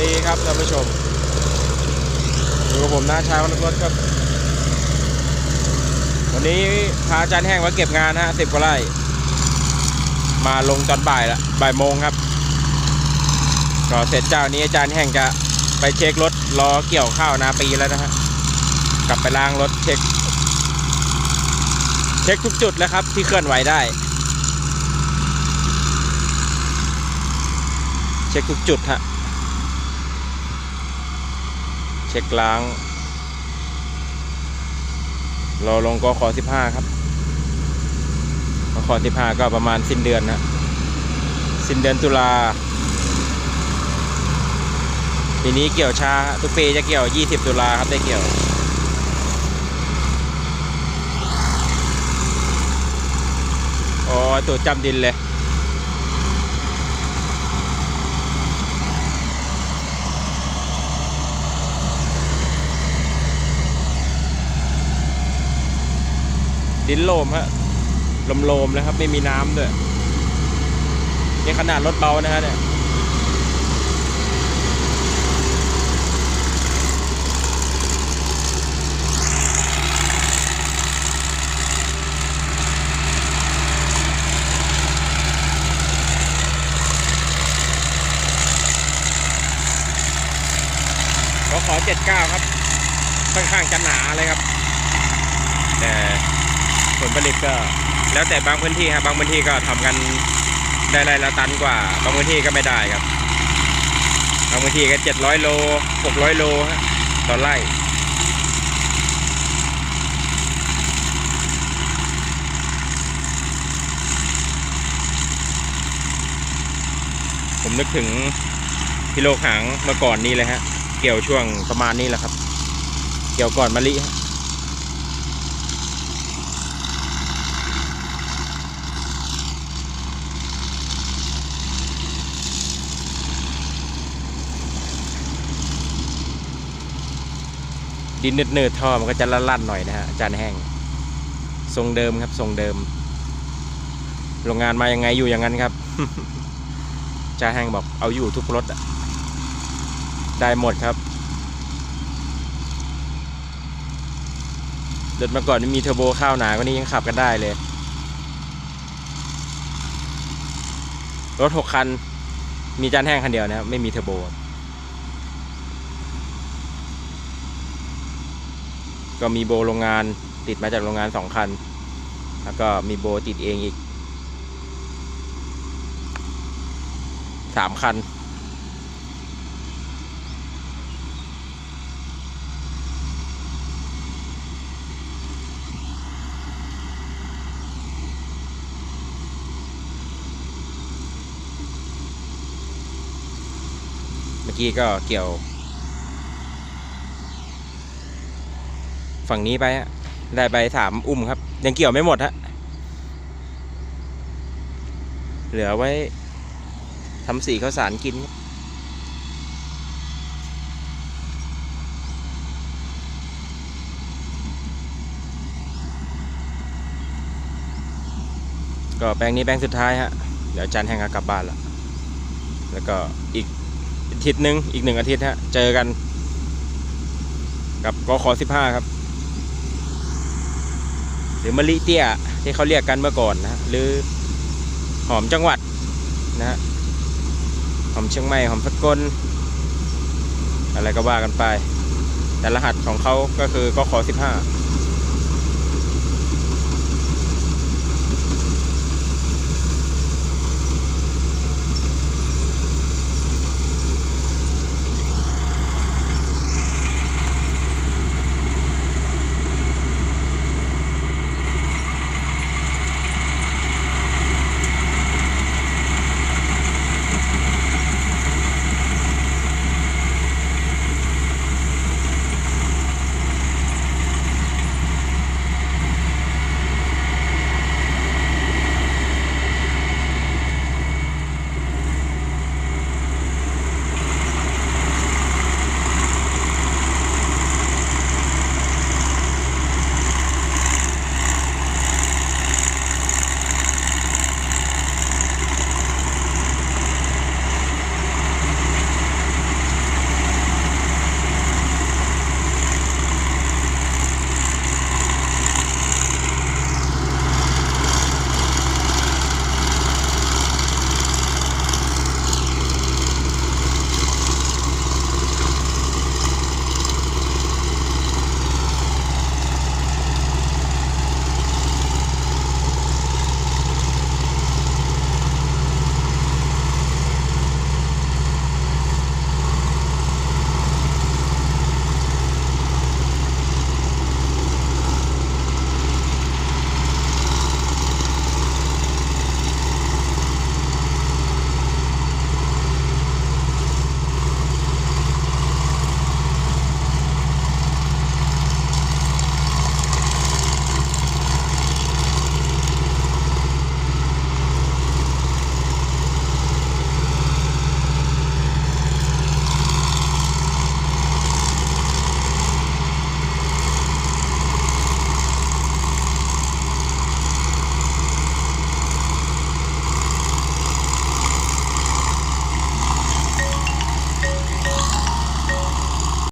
ดีครับท่านผู้ชมอยู่กับผมน้าชายวันรถครับวันนี้พาอาจารย์แห้งมาเก็บงานฮะสิบกว่าไร่มาลงตอนบ่ายละบ่ายโมงครับก็เสร็จเจ้านี้อาจารย์แห้งจะไปเช็ครถรอเกี่ยวข้าวนาปีแล้วนะฮะกลับไปล้างรถเช็ค เช็คทุกจุดแล้วครับ ที่เคลื่อนไหวได้ เช็คทุกจุดฮะ เช็คล้างรอลงกขอสิบห้าครับกขอสิบห้าก็ประมาณสิ้นเดือนนะสิ้นเดือนตุลาปีนี้เกี่ยวช้าทุกปีจะเกี่ยว 20 ตุลาครับได้เกี่ยว โอ้ตัวจำดินเลย ดินโลมฮะลมโลมๆเลยครับ ไม่มีน้ำด้วยนี่ขนาดรถเบานะฮะเนี่ยขอขอเจ็ดเก้าครับ ค่อนข้างจะหนาเลยครับ แต่ ผลผลิตก็แล้วแต่บางพื้นที่ครับบางพื้นที่ก็ทำกันได้ไรละตันกว่า บางพื้นที่ก็ไม่ได้ครับ บางพื้นที่ก็เจ็ดร้อยโลหกร้อยโลต่อไร่ผมนึกถึงพิโลหางเมื่อก่อนนี้เลยฮะ เกี่ยวช่วงประมาณนี้แหละครับ เกี่ยวก่อนมะลิฮะ ดินเนืดๆท่อมันก็จะลั่นๆหน่อยนะฮะจารย์แห้ง ทรงเดิมครับ ทรงเดิม โรงงานมายังไงอยู่อย่างนั้นครับจารย์แห้งบอกเอาอยู่ทุกรถได้หมดครับรถเมื่อก่อนมีเทอร์โบข้าวหนาก็นี้ยังขับกันได้เลย รถหกคัน มีจานแห้งคันเดียวนะครับ ไม่มีเทอร์โบ ก็มีโบโรงงานติดมาจากโรงงานสองคัน แล้วก็มีโบติดเองอีกสามคัน เมื่อกี้ก็เกี่ยว ฝั่งนี้ไปฮะได้ไปสามอุ้มครับ ยังเกี่ยวไม่หมดฮะเหลือไว้ทำสีข้าวสารกิน ก็แปลงนี้แปลงสุดท้ายฮะ เดี๋ยวจานแห้งกลับบ้านแล้วแล้วก็อีกอาทิตย์หนึ่งอีกหนึ่งอาทิตย์ฮะ เจอกัน กับกขอสิบห้าครับ หรือมะลิเตี้ยที่เขาเรียกกันเมื่อก่อนนะหรือหอมจังหวัดนะหอมเชียงใหม่หอมสกลอะไรก็ว่ากันไป แต่รหัสของเขาก็คือก็ขอสิบห้า